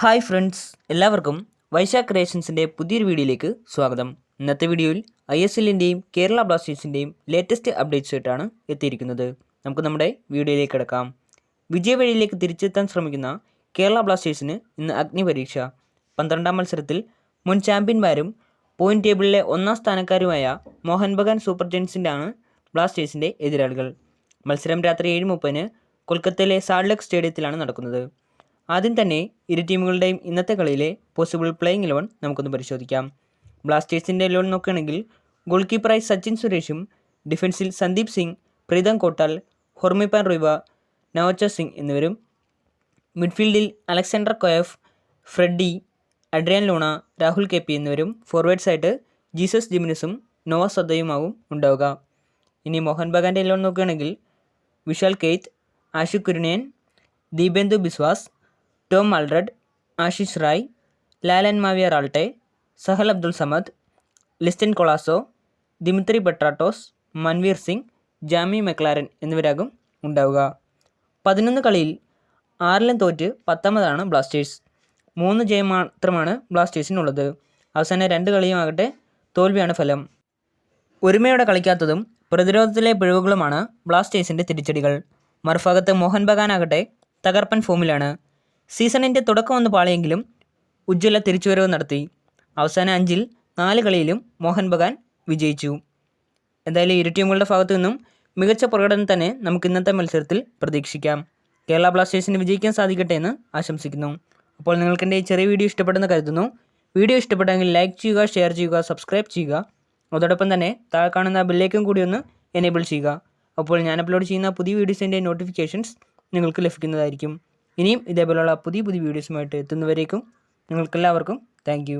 Hi friends എല്ലാവർക്കും വൈശാഖ് ക്രിയേഷൻസിന്റെ പുതിയൊരു വീഡിയോയിലേക്ക് സ്വാഗതം. ഇന്നത്തെ വീഡിയോയിൽ ഐ എസ് എല്ലിന്റെയും കേരള ബ്ലാസ്റ്റേഴ്സിന്റെയും ലേറ്റസ്റ്റ് അപ്ഡേറ്റ്സ് ആയിട്ടാണ് എത്തിയിരിക്കുന്നത്. നമുക്ക് നമ്മുടെ വീഡിയോയിലേക്ക് കിടക്കാം. വിജയവഴിയിലേക്ക് തിരിച്ചെത്താൻ ശ്രമിക്കുന്ന കേരള ബ്ലാസ്റ്റേഴ്സിന് ഇന്ന് അഗ്നിപരീക്ഷ പന്ത്രണ്ടാം മത്സരത്തിൽ മുൻ ചാമ്പ്യന്മാരും പോയിന്റ് ടേബിളിലെ ഒന്നാം സ്ഥാനക്കാരുമായ മോഹൻ ബഗാൻ സൂപ്പർ ജെയിൻസിന്റാണ് ബ്ലാസ്റ്റേഴ്സിന്റെ എതിരാളികൾ. മത്സരം രാത്രി ഏഴ് മുപ്പതിന് കൊൽക്കത്തയിലെ സാൾലക് സ്റ്റേഡിയത്തിലാണ് നടക്കുന്നത്. ആദ്യം തന്നെ ഇരു ടീമുകളുടെയും ഇന്നത്തെ കളിയിലെ പോസിബിൾ പ്ലേയിങ് ഇലവൻ നമുക്കൊന്ന് പരിശോധിക്കാം. ബ്ലാസ്റ്റേഴ്സിന്റെ ഇലവൻ നോക്കുകയാണെങ്കിൽ ഗോൾ കീപ്പറായി സച്ചിൻ സുരേഷും ഡിഫൻസിൽ സന്ദീപ് സിംഗ് പ്രീതം കോട്ടാൽ ഹൊർമിപ്പാൻ റിവ നവോച്ച സിംഗ് എന്നിവരും. മിഡ്ഫീൽഡിൽ Alexandre Coeff Fredy Adrian Luna Rahul K P എന്നിവരും ഫോർവേഡ്സായിട്ട് ജീസസ് ജിമിനസും നോവ സദയുമാവും ഉണ്ടാവുക. ഇനി മോഹൻ ബഗാന്റെ ഇലവൻ നോക്കുകയാണെങ്കിൽ Vishal Kaith Ashique Kuruniyan Deependu Biswas Tom Aldred Ashish Rai Lalengmawia Ralte Sahal Abdul Samad Liston Colaco Dimitri Petratos Manvir Singh Jamie Maclaren എന്നിവരാകും ഉണ്ടാവുക. പതിനൊന്ന് കളിയിൽ ആറിലും തോറ്റ് പത്താമതാണ് ബ്ലാസ്റ്റേഴ്സ്. മൂന്ന് ജയം മാത്രമാണ് ബ്ലാസ്റ്റേഴ്സിനുള്ളത്. അവസാന രണ്ട് കളിയുമാകട്ടെ തോൽവിയാണ് ഫലം. ഒരുമയോടെ കളിക്കാത്തതും പ്രതിരോധത്തിലെ പിഴവുകളുമാണ് ബ്ലാസ്റ്റേഴ്സിന്റെ തിരിച്ചടികൾ. മറുഭാഗത്ത് മോഹൻ ബഗാനാകട്ടെ തകർപ്പൻ ഫോമിലാണ്. സീസണിന്റെ തുടക്കം ഒന്ന് പാളിയെങ്കിലും ഉജ്ജ്വല തിരിച്ചുവരവ് നടത്തി. അവസാന അഞ്ചിൽ നാല് കളിയിലും മോഹൻ ബഗാൻ വിജയിച്ചു. എന്തായാലും ഇരു ടീമുകളുടെ ഭാഗത്തു നിന്നും മികച്ച പ്രകടനം തന്നെ നമുക്ക് ഇന്നത്തെ മത്സരത്തിൽ പ്രതീക്ഷിക്കാം. കേരള ബ്ലാസ്റ്റേഴ്സിന് വിജയിക്കാൻ സാധിക്കട്ടെ എന്ന് ആശംസിക്കുന്നു. അപ്പോൾ നിങ്ങൾക്ക് എന്റെ ഈ ചെറിയ വീഡിയോ ഇഷ്ടപ്പെടുന്ന കരുതുന്നു. വീഡിയോ ഇഷ്ടപ്പെട്ടെങ്കിൽ ലൈക്ക് ചെയ്യുക ഷെയർ ചെയ്യുക സബ്സ്ക്രൈബ് ചെയ്യുക. അതോടൊപ്പം തന്നെ താഴെ കാണുന്ന ബില്ലേക്കും കൂടി ഒന്ന് എനേബിൾ ചെയ്യുക. അപ്പോൾ ഞാൻ അപ്ലോഡ് ചെയ്യുന്ന പുതിയ വീഡിയോസിന്റെ നോട്ടിഫിക്കേഷൻസ് നിങ്ങൾക്ക് ലഭിക്കുന്നതായിരിക്കും. ഇനിയും ഇതേപോലെയുള്ള പുതിയ പുതിയ വീഡിയോസുമായിട്ട് എത്തുന്നവരേക്കും നിങ്ങൾക്കെല്ലാവർക്കും താങ്ക്